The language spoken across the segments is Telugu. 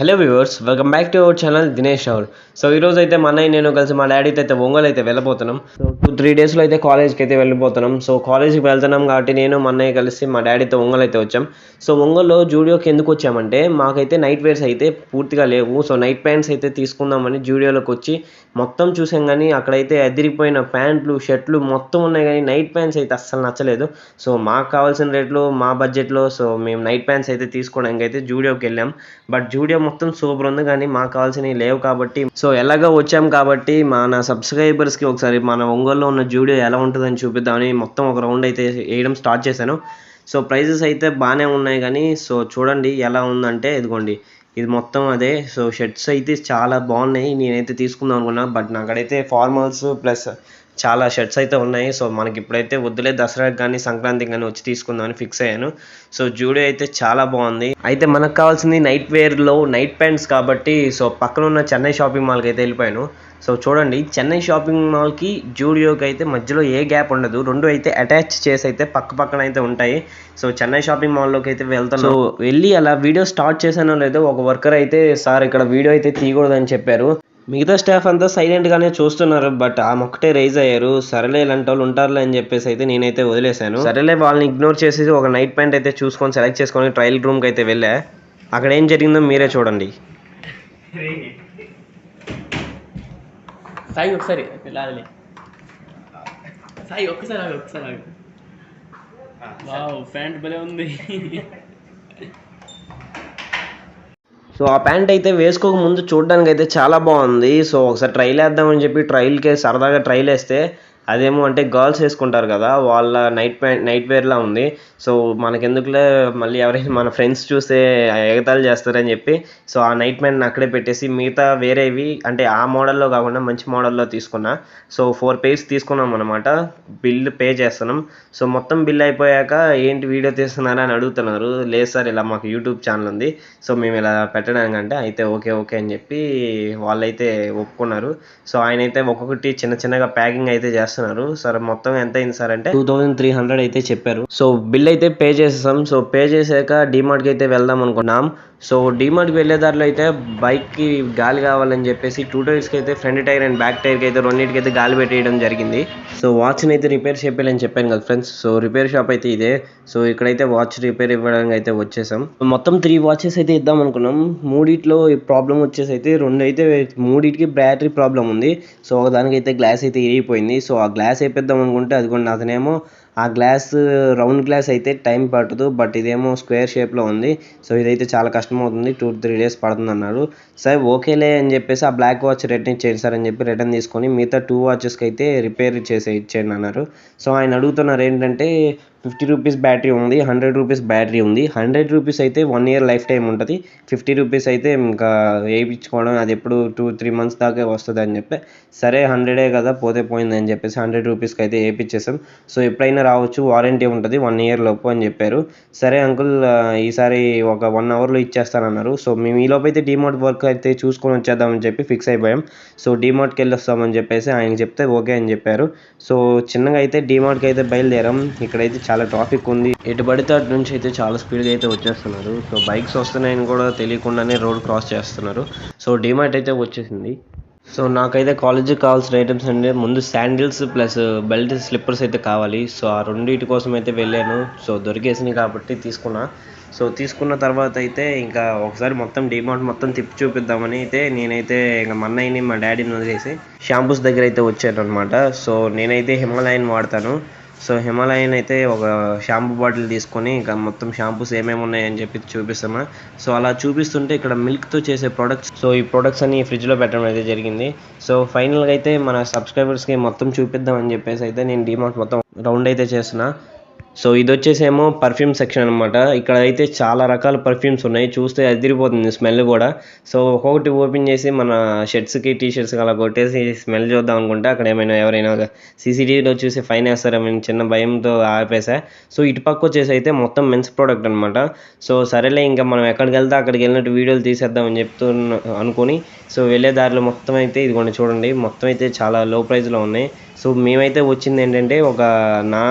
Hello viewers welcome back to our channel Dinesh our so ఈరోజు అయితే మా అన్నయ్య నేను కలిసి మా డాడీతో అయితే ఒంగోలు అయితే వెళ్ళిపోతున్నాం సో టూ త్రీ డేస్లో అయితే కాలేజ్కి అయితే వెళ్ళిపోతున్నాం సో కాలేజ్కి వెళ్తున్నాం కాబట్టి నేను మా అన్నయ్య కలిసి మా డాడీతో ఒంగోలు అయితే వచ్చాం. సో ఒంగోలులో జూడియోకి ఎందుకు వచ్చామంటే మాకైతే నైట్ వేర్స్ అయితే పూర్తిగా లేవు. సో నైట్ ప్యాంట్స్ అయితే తీసుకుందామని జూడియోలోకి వచ్చి మొత్తం చూసాం కానీ అక్కడైతే అదిరిపోయిన ప్యాంట్లు షర్ట్లు మొత్తం ఉన్నాయి కానీ నైట్ ప్యాంట్స్ అయితే అస్సలు నచ్చలేదు. సో మాకు కావాల్సిన రేట్లో మా బడ్జెట్లో సో మేము నైట్ ప్యాంట్స్ అయితే తీసుకోవడానికి అయితే జూడియోకి వెళ్ళాం. బట్ జూడియో మొత్తం సూపర్ ఉంది కానీ మాకు కావాల్సినవి లేవు కాబట్టి. సో ఎలాగో వచ్చాం కాబట్టి మన సబ్స్క్రైబర్స్కి ఒకసారి మన ఒంగోలులో ఉన్న జూడియో ఎలా ఉంటుందని చూపిద్దామని మొత్తం ఒక రౌండ్ అయితే వేయడం స్టార్ట్ చేశాను. సో ప్రైజెస్ అయితే బాగానే ఉన్నాయి కానీ సో చూడండి ఎలా ఉందంటే ఇదిగోండి. ఇది మొత్తం అదే. సో షర్ట్స్ అయితే చాలా బాగున్నాయి. నేనైతే తీసుకుందాం అనుకున్నా బట్ నాకడైతే ఫార్మల్స్ ప్లస్ చాలా షర్ట్స్ అయితే ఉన్నాయి. సో మనకి ఇప్పుడైతే వద్దులే దసరాకి కానీ సంక్రాంతికి కానీ వచ్చి తీసుకుందామని ఫిక్స్ అయ్యాను. సో జూడియో అయితే చాలా బాగుంది. అయితే మనకు కావాల్సింది నైట్ వేర్లో నైట్ ప్యాంట్స్ కాబట్టి సో పక్కన ఉన్న చెన్నై షాపింగ్ మాల్కి అయితే వెళ్ళిపోయాను. సో చూడండి చెన్నై షాపింగ్ మాల్కి జూడియోకి అయితే మధ్యలో ఏ గ్యాప్ ఉండదు. రెండు అయితే అటాచ్ చేసి అయితే పక్క పక్కన అయితే ఉంటాయి. సో చెన్నై షాపింగ్ మాల్లోకి అయితే వెళ్తాను సో వెళ్ళి అలా వీడియో స్టార్ట్ చేశానో లేదో ఒక వర్కర్ అయితే సార్ ఇక్కడ వీడియో అయితే తీయకూడదని చెప్పారు. మిగతా స్టాఫ్ అంతా సైలెంట్గానే చూస్తున్నారు బట్ ఆమె ఒక్కటే రైజ్ అయ్యారు. సరేలే ఇలాంటి వాళ్ళు ఉంటారులే అని చెప్పేసి అయితే నేనైతే వదిలేశాను. సరేలే వాళ్ళని ఇగ్నోర్ చేసేసి ఒక నైట్ ప్యాంట్ అయితే చూసుకొని సెలెక్ట్ చేసుకొని ట్రయల్ రూమ్కి అయితే వెళ్ళా. అక్కడ ఏం జరిగిందో మీరే చూడండి. సాయి ఒకసారి. సాయి వావ్ ప్యాంట్ భలే ఉంది. సో ఆ ప్యాంట్ అయితే వేసుకోక ముందు చూడడానికి అయితే చాలా బాగుంది. సో ఒకసారి ట్రైల్ వేద్దామని చెప్పి ట్రైల్కి సరదాగా ట్రైల్ వేస్తే అదేమో అంటే గర్ల్స్ వేసుకుంటారు కదా వాళ్ళ నైట్ ప్యాంట్ నైట్ వేర్లా ఉంది. సో మనకెందుకులే మళ్ళీ ఎవరైనా మన ఫ్రెండ్స్ చూస్తే ఎగతాళి చేస్తారని చెప్పి సో ఆ నైట్ ప్యాంట్ని అక్కడే పెట్టేసి మిగతా వేరేవి అంటే ఆ మోడల్లో కాకుండా మంచి మోడల్లో తీసుకున్నా. సో ఫోర్ పేజ్ తీసుకున్నాం అనమాట బిల్ పే చేస్తున్నాం. సో మొత్తం బిల్ అయిపోయాక ఏంటి వీడియో తీస్తున్నారా అని అడుగుతున్నారు. లేదు సార్ ఇలా మాకు యూట్యూబ్ ఛానల్ ఉంది. సో మేము ఇలా పెట్టడానికంటే అయితే ఓకే ఓకే అని చెప్పి వాళ్ళైతే ఒప్పుకున్నారు. సో ఆయన అయితే ఒక్కొక్కటి చిన్న చిన్నగా ప్యాకింగ్ అయితే చేస్తున్నారు. సార్ మొత్తం ఎంత అయింది సార్ అంటే? టూ థౌసండ్ త్రీ హండ్రెడ్ అయితే చెప్పారు. సో బిల్ అయితే పే చేసేసాం. సో పే చేసాక డిమార్ట్కి అయితే వెళ్దాం అనుకున్నాం. సో డీమార్ట్కి వెళ్ళే దారిలో అయితే బైక్కి గాలి కావాలని చెప్పేసి టూ టైర్స్కి అయితే ఫ్రంట్ టైర్ అండ్ బ్యాక్ టైర్కి అయితే రెండింటికి అయితే గాలి పెట్టేయడం జరిగింది. సో వాచ్ని అయితే రిపేర్ చేయాలని చెప్పాను కదా ఫ్రెండ్స్ సో రిపేర్ షాప్ అయితే ఇదే. సో ఇక్కడైతే వాచ్ రిపేర్ ఇవ్వడానికి అయితే వచ్చేసాం. మొత్తం త్రీ వాచెస్ అయితే ఇద్దాం అనుకున్నాం. మూడిట్లో ప్రాబ్లం వచ్చేసి అయితే రెండు అయితే మూడింటికి బ్యాటరీ ప్రాబ్లం ఉంది. సో ఒకదానికి అయితే గ్లాస్ అయితే ఇరిగిపోయింది. సో ఆ గ్లాస్ వేపిద్దాం అనుకుంటే అదిగోండి అతనేమో ఆ గ్లాస్ రౌండ్ గ్లాస్ అయితే టైం పట్టదు బట్ ఇదేమో స్క్వేర్ షేప్లో ఉంది. సో ఇదైతే చాలా కష్టం అవుతుంది టూ త్రీ డేస్ పడుతుంది అన్నారు సరే ఓకేలే అని చెప్పేసి ఆ బ్లాక్ వాచ్ రిటర్న్ ఇచ్చేయండి సార్ అని చెప్పి రిటర్న్ తీసుకొని మిగతా టూ వాచెస్కి అయితే రిపేర్ చేసి ఇచ్చేయండి అన్నారు. సో ఆయన అడుగుతున్నారు ఏంటంటే ఫిఫ్టీ రూపీస్ బ్యాటరీ ఉంది హండ్రెడ్ రూపీస్ బ్యాటరీ ఉంది. హండ్రెడ్ రూపీస్ అయితే వన్ ఇయర్ లైఫ్ టైం ఉంటుంది. ఫిఫ్టీ రూపీస్ అయితే ఇంకా వేయించుకోవడం అది ఎప్పుడు టూ త్రీ మంత్స్ దాకా వస్తుంది అని చెప్పి సరే హండ్రెడే కదా పోతే పోయింది అని చెప్పేసి హండ్రెడ్ రూపీస్కి అయితే వేయించేసాం. సో ఎప్పుడైనా రావచ్చు వారంటీ ఉంటుంది వన్ ఇయర్ లోపు అని చెప్పారు. సరే అంకుల్ ఈసారి ఒక వన్ అవర్లో ఇచ్చేస్తానన్నారు. సో మేము ఈ లోపు అయితే డిమార్ట్ వర్క్ అయితే చూసుకొని వచ్చేద్దామని చెప్పి ఫిక్స్ అయిపోయాం. సో డిమార్ట్కి వెళ్ళి వస్తామని చెప్పేసి ఆయన చెప్తే ఓకే అని చెప్పారు. సో చిన్నగా అయితే డిమార్ట్కి అయితే బయలుదేరాం. ఇక్కడైతే చాలా ట్రాఫిక్ ఉంది. ఎటు పడితే అటు నుంచి అయితే చాలా స్పీడ్గా అయితే వచ్చేస్తున్నారు. సో బైక్స్ వస్తున్నాయని కూడా తెలియకుండానే రోడ్ క్రాస్ చేస్తున్నారు. సో డిమార్ట్ అయితే వచ్చేసింది. సో నాకైతే కాలేజీకి కావాల్సిన ఐటమ్స్ అంటే ముందు శాండిల్స్ ప్లస్ బెల్ట్ స్లిప్పర్స్ అయితే కావాలి. సో ఆ రెండింటి కోసం అయితే వెళ్ళాను. సో దొరికేసినాయి కాబట్టి తీసుకున్నా. సో తీసుకున్న తర్వాత అయితే ఇంకా ఒకసారి మొత్తం డిమార్ట్ మొత్తం తిప్పి చూపిద్దామని అయితే నేనైతే ఇంకా మన్నయ్యని మా డాడీని వదిలేసి షాంపూస్ దగ్గర అయితే వచ్చాను అనమాట సో నేనైతే హిమాలయన్ వాడతాను. సో హిమాలయన్ అయితే ఒక షాంపూ బాటిల్ తీసుకొని ఇంకా మొత్తం షాంపూస్ ఏమేమి ఉన్నాయని చెప్పి చూపిస్తున్నా సో అలా చూపిస్తుంటే ఇక్కడ మిల్క్తో చేసే ప్రొడక్ట్స్ సో ఈ ప్రొడక్ట్స్ అన్ని ఫ్రిడ్జ్లో పెట్టడం అయితే జరిగింది. సో ఫైనల్గా అయితే మన సబ్స్క్రైబర్స్కి మొత్తం చూపిద్దామని చెప్పేసి అయితే నేను డిమార్ట్ మొత్తం రౌండ్ అయితే చేస్తున్నా. సో ఇది వచ్చేసేమో పర్ఫ్యూమ్ సెక్షన్ అనమాట ఇక్కడ అయితే చాలా రకాల పర్ఫ్యూమ్స్ ఉన్నాయి. చూస్తే అదిరిపోతుంది స్మెల్ కూడా. సో ఒక్కొక్కటి ఓపెన్ చేసి మన షర్ట్స్కి టీ షర్ట్స్కి అలా కొట్టేసి స్మెల్ చూద్దాం అనుకుంటే అక్కడ ఏమైనా ఎవరైనా సీసీటీవీలో చూసి ఫైన్ వేస్తారేమైనా చిన్న భయంతో ఆపేసా. సో ఇటు పక్క వచ్చేసి అయితే మొత్తం మెన్స్ ప్రోడక్ట్ అనమాట సో సరేలే ఇంకా మనం ఎక్కడికి వెళ్తే అక్కడికి వెళ్ళినట్టు వీడియోలు తీసేద్దామని చెప్తూ అనుకొని సో వెళ్ళే దారిలో మొత్తం అయితే ఇదిగోండి చూడండి. మొత్తం అయితే చాలా లో ప్రైస్లో ఉన్నాయి. సో మేమైతే వచ్చింది ఏంటంటే ఒక నా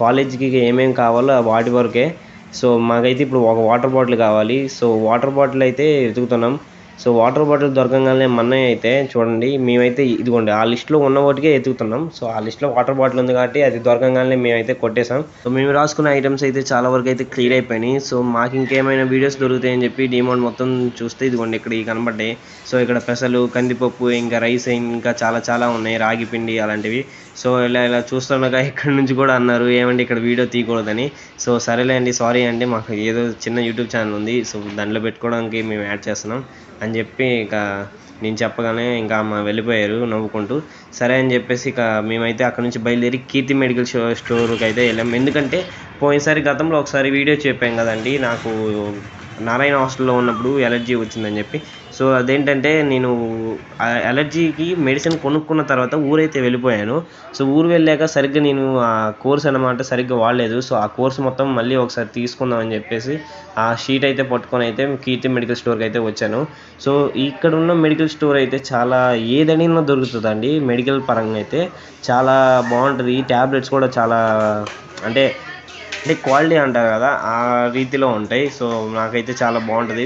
కాలేజీకి ఏమేమి కావాలో వాటి వరకే. సో మాకైతే ఇప్పుడు ఒక వాటర్ బాటిల్ కావాలి. సో వాటర్ బాటిల్ అయితే వెతుకుతున్నాం. సో వాటర్ బాటిల్ దొరకగానే మన్నయ్య అయితే చూడండి మేమైతే ఇదిగోండి ఆ లిస్ట్లో ఉన్న వాటికే ఎతుకుతున్నాం సో ఆ లిస్ట్లో వాటర్ బాటిల్ ఉంది కాబట్టి అది దొరకగానే మేమైతే కొట్టేసాం సో మేము రాసుకున్న ఐటమ్స్ అయితే చాలా వరకు అయితే క్లియర్ అయిపోయినాయి. సో మాకు ఇంకేమైనా వీడియోస్ దొరుకుతాయని చెప్పి డిమాండ్ మొత్తం చూస్తే ఇదిగోండి ఇక్కడ కనబడ్డాయి. సో ఇక్కడ పెసలు కందిపప్పు ఇంకా రైస్ ఇంకా చాలా చాలా ఉన్నాయి రాగి పిండి అలాంటివి. సో ఇలా ఇలా చూస్తుండగా ఇక్కడ నుంచి కూడా అన్నారు ఏమండి ఇక్కడ వీడియో తీయకూడదని? సో సరేలే అండి సారీ అండి మాకు ఏదో చిన్న యూట్యూబ్ ఛానల్ ఉంది. సో దాంట్లో పెట్టుకోవడానికి మేము యాడ్ చేస్తున్నాం. అని చెప్పి ఇక నేను చెప్పగానే ఇంకా అమ్మ వెళ్ళిపోయారు నవ్వుకుంటూ. సరే అని చెప్పేసి ఇక మేమైతే అక్కడ నుంచి బయలుదేరి కీర్తి మెడికల్ షో స్టోర్కి అయితే వెళ్ళాం. ఎందుకంటే పోయినసారి గతంలో ఒకసారి వీడియో చెప్పాం కదండి నాకు నారాయణ హాస్టల్లో ఉన్నప్పుడు ఎలర్జీ వచ్చిందని చెప్పి. సో అదేంటంటే నేను ఆ ఎలర్జీకి మెడిసిన్ కొనుక్కున్న తర్వాత ఊరైతే వెళ్ళిపోయాను. సో ఊరు వెళ్ళాక సరిగ్గా నేను ఆ కోర్స్ అన్నమాట సరిగ్గా వాడలేదు. సో ఆ కోర్స్ మొత్తం మళ్ళీ ఒకసారి తీసుకుందాం అని చెప్పేసి ఆ షీట్ అయితే పట్టుకొని అయితే కీర్తి మెడికల్ స్టోర్కి అయితే వచ్చాను. సో ఇక్కడ ఉన్న మెడికల్ స్టోర్ అయితే చాలా ఏదైనా దొరుకుతుందండి. మెడికల్ పరంగా అయితే చాలా బాగుంటుంది. ట్యాబ్లెట్స్ కూడా చాలా అంటే అంటే క్వాలిటీ అంటారు కదా ఆ రీతిలో ఉంటాయి. సో నాకైతే చాలా బాగుంటుంది.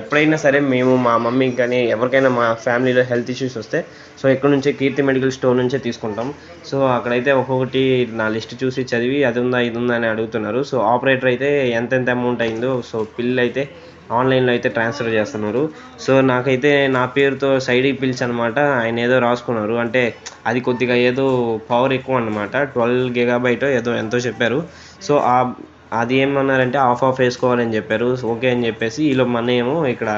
ఎప్పుడైనా సరే మేము మా మమ్మీకి కానీ ఎవరికైనా మా ఫ్యామిలీలో హెల్త్ ఇష్యూస్ వస్తే సో ఇక్కడ నుంచే కీర్తి మెడికల్ స్టోర్ నుంచే తీసుకుంటాం. సో అక్కడైతే ఒక్కొక్కటి నా లిస్ట్ చూసి చదివి అది ఉందా ఇది ఉందా అని అడుగుతున్నారు. సో ఆపరేటర్ అయితే ఎంతెంత అమౌంట్ అయిందో సో బిల్ అయితే ఆన్లైన్లో అయితే ట్రాన్స్ఫర్ చేస్తున్నారు. సో నాకైతే నా పేరుతో సైడ్కి పిలిచి అనమాట ఆయన ఏదో రాసుకున్నారు. అంటే అది కొద్దిగా ఏదో పవర్ ఎక్కువ అనమాట ట్వెల్వ్ గిగాబైట్ ఏదో ఎంతో చెప్పారు. సో ఆ అది ఏమన్నారంటే ఆఫ్ ఆఫ్ వేసుకోవాలని చెప్పారు. ఓకే అని చెప్పేసి ఈలో మన ఏమో ఇక్కడ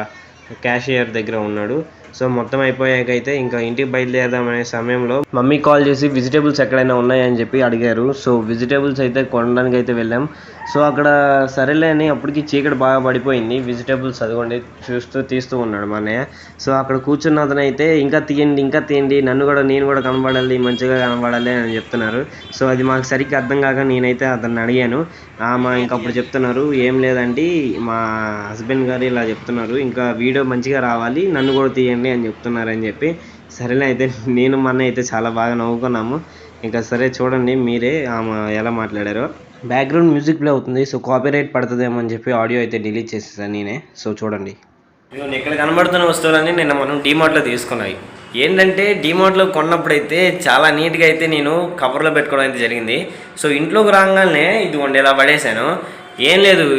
క్యాషియర్ దగ్గర ఉన్నాడు. సో మొత్తం అయిపోయాక అయితే ఇంకా ఇంటికి బయలుదేరదాం అనే సమయంలో మమ్మీ కాల్ చేసి వెజిటేబుల్స్ ఎక్కడైనా ఉన్నాయని చెప్పి అడిగారు. సో వెజిటేబుల్స్ అయితే కొనడానికి అయితే వెళ్ళాం. సో అక్కడ సరేలే అని అప్పటికి చీకటి బాగా పడిపోయింది. వెజిటేబుల్స్ చదవండి చూస్తూ తీస్తూ ఉన్నాడు మా అన్నయ్య. సో అక్కడ కూర్చున్న అతను అయితే ఇంకా తీయండి ఇంకా తీయండి నన్ను కూడా నేను కూడా కనబడాలి మంచిగా కనబడాలి అని చెప్తున్నారు. సో అది మాకు సరిగ్గా అర్థం కాక నేనైతే అతన్ని అడిగాను. మా ఇంకా అప్పుడు చెప్తున్నారు ఏం లేదండి మా హస్బెండ్ గారు ఇలా చెప్తున్నారు ఇంకా వీడియో మంచిగా రావాలి నన్ను కూడా తీయండి అని చెప్తున్నారని చెప్పి సరేనే అయితే నేను మన అయితే చాలా బాగా నవ్వుకున్నాము. ఇంకా సరే చూడండి మీరే ఆమె ఎలా మాట్లాడారో. బ్యాక్గ్రౌండ్ మ్యూజిక్ ప్లే అవుతుంది సో కాపీరైట్ పడుతుందేమో అని చెప్పి ఆడియో అయితే డిలీట్ చేసేసాను నేనే. సో చూడండి. నేను ఇక్కడ కనబడుతున్న వస్తువులన్నీ నిన్న మనం డిమార్ట్లో తీసుకున్నాయి. ఏంటంటే డీమార్ట్లో కొన్నప్పుడైతే చాలా నీట్గా అయితే నేను కవర్లో పెట్టుకోవడం అయితే జరిగింది. సో ఇంట్లోకి రాగానే ఇదిగోండి ఇలా పడేశాను. ఏం లేదు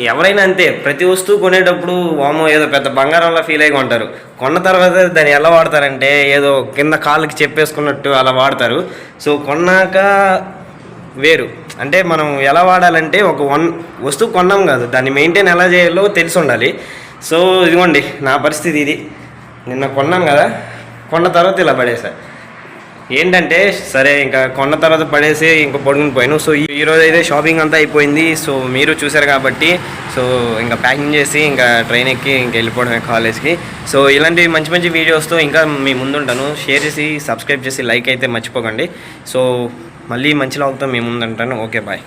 ఎవరైనా అంతే. ప్రతి వస్తువు కొనేటప్పుడు వామో ఏదో పెద్ద బంగారంలా ఫీల్ అయి కొంటారు. కొన్న తర్వాత దాన్ని ఎలా వాడతారంటే ఏదో కింద కాళ్ళకి చెప్పేసుకున్నట్టు అలా వాడతారు. సో కొన్నాక వేరు. అంటే మనం ఎలా వాడాలంటే ఒక వన్ వస్తువు కొన్నాం కాదు దాన్ని మెయింటైన్ ఎలా చేయాలో తెలిసి ఉండాలి. సో ఇదిగోండి నా పరిస్థితి ఇది. నిన్న కొన్నాను కదా కొన్న తర్వాత ఇలా పడేసా. ఏంటంటే సరే ఇంకా కొన్న తర్వాత పడేసి ఇంకా పడుకుని పోయాను. సో ఈ రోజు అయితే షాపింగ్ అంతా అయిపోయింది. సో మీరు చూసారు కాబట్టి సో ఇంకా ప్యాకింగ్ చేసి ఇంకా ట్రైన్ ఎక్కి ఇంకా వెళ్ళిపోవడమే కాలేజ్కి. సో ఇలాంటి మంచి మంచి వీడియోస్తో ఇంకా మీ ముందుంటాను. షేర్ చేసి సబ్స్క్రైబ్ చేసి లైక్ అయితే మర్చిపోకండి. సో మళ్ళీ మంచి లాగుతో మీ ముందుంటాను. Okay bye.